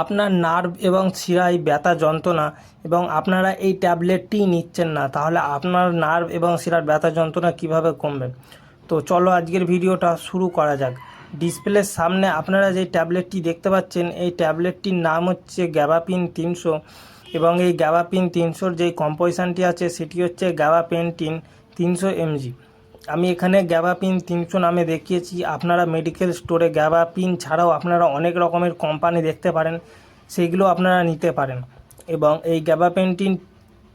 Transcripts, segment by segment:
আপনার নার্ভ এবং শিরায় ব্যথা যন্ত্রণা এবং আপনারা এই ট্যাবলেটটি নিচ্ছেন না, তাহলে আপনার নার্ভ এবং শিরার ব্যথা যন্ত্রণা কীভাবে কমবে? তো চলো আজকের ভিডিওটা শুরু করা যাক। ডিসপ্লের সামনে আপনারা যে ট্যাবলেটটি দেখতে পাচ্ছেন, এই ট্যাবলেটটির নাম হচ্ছে গ্যাবাপিন তিনশো এবং এই গ্যাবাপিন তিনশোর যে কম্পোজিশানটি আছে, সেটি হচ্ছে গ্যাবাপেন্টিন তিনশো এমজি। আমি এখানে গ্যাবাপিন তিনশো নামে দেখিয়েছি। আপনারা মেডিকেল স্টোরে গ্যাবাপিন ছাড়াও আপনারা অনেক রকমের কোম্পানি দেখতে পারেন সেইগুলো আপনারা নিতে পারেন। এবং এই গ্যাবাপেন্টিন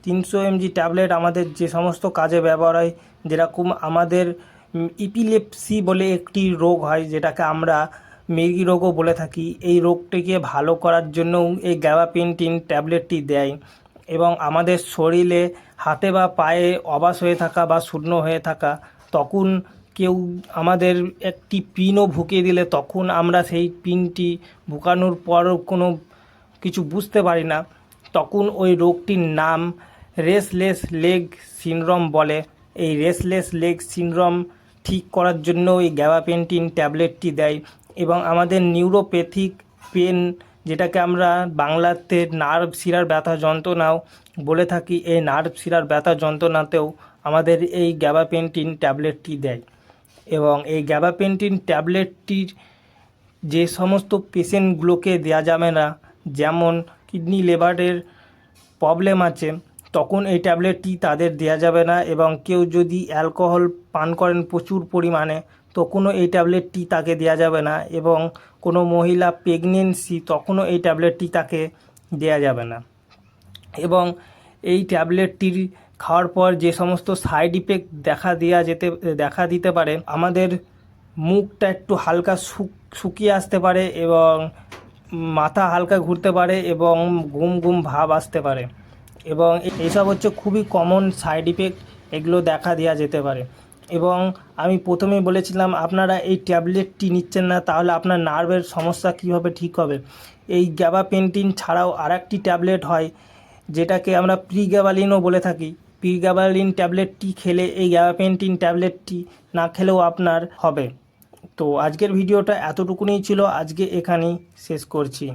তিনশো এমজি ট্যাবলেট আমাদের যে সমস্ত কাজে ব্যবহার হয়, যেরকম আমাদের ইপিলেপসি বলে একটি রোগ হয়, যেটাকে আমরা মৃগী রোগও বলে থাকি। এই রোগটিকে ভালো করার জন্য এই গ্যাবাপেন্টিন ট্যাবলেটটি দেয়। এবং আমাদের শরীরে হাতে বা পায়ে অবাস হয়ে থাকা বা শূন্য হয়ে থাকা তখন কেউ আমাদের একটি পিনও ভুকিয়ে দিলে তখন আমরা সেই পিনটি ভুকানোর পরও কোনো কিছু বুঝতে পারি না। তখন ওই রোগটির নাম রেসলেস লেগ সিনড্রোম বলে। এই রেসলেস লেগ সিনড্রোম ঠিক করার জন্য এই গ্যাবাপেন্টিন ট্যাবলেটটি দেয় এবং আমাদের নিউরোপ্যাথিক পেন, যেটাকে আমরা বাংলাতে নার্ভ শিরার ব্যথা যন্ত্রণাও বলে থাকি, এই নার্ভ শিরার ব্যথা যন্ত্রণাতেও আমাদের এই গ্যাবাপেন্টিন ট্যাবলেটটি দেয়। এবং এই গ্যাবাপেন্টিন ট্যাবলেটটির যে সমস্ত পেশেন্টগুলোকে দেওয়া যাবে না, যেমন কিডনি লেবারের প্রবলেম আছে, তখন এই ট্যাবলেটটি তাদের দেওয়া যাবে না এবং কেউ যদি অ্যালকোহল পান করেন প্রচুর পরিমাণে তখনও এই ট্যাবলেটটি তাকে দেওয়া যাবে না এবং কোনো মহিলা প্রেগনেন্সি তখনও এই ট্যাবলেটটি তাকে দেওয়া যাবে না। এবং এই ট্যাবলেটটির খাওয়ার পর যে সমস্ত সাইড ইফেক্ট দেখা দেওয়া যেতে, দেখা দিতে পারে, আমাদের মুখটা একটু হালকা শুক, শুকিয়ে আসতে পারে এবং মাথা হালকা ঘুরতে পারে এবং ঘুম ঘুম ভাব আসতে পারে। এবং এসব হচ্ছে খুবই কমন সাইড ইফেক্ট এগুলো দেখা দেওয়া যেতে পারে। এবং আমি প্রথমেই বলেছিলাম, আপনারা এই ট্যাবলেটটি নিচ্ছেন না, তাহলে আপনার নার্ভের সমস্যা কীভাবে ঠিক হবে? এই গ্যাবা গ্যাবাপেন্টিন ছাড়াও আরেকটি ট্যাবলেট হয়, যেটাকে আমরা প্রি গ্যাবালিনও বলে থাকি। প্রিগ্যাবালিন ট্যাবলেটটি খেলে এই গ্যাবাপেন্টিন ট্যাবলেটটি না খেলেও আপনার হবে। তো আজকের ভিডিওটা এতটুকুনি ছিল, আজকে এখানেই শেষ করছি।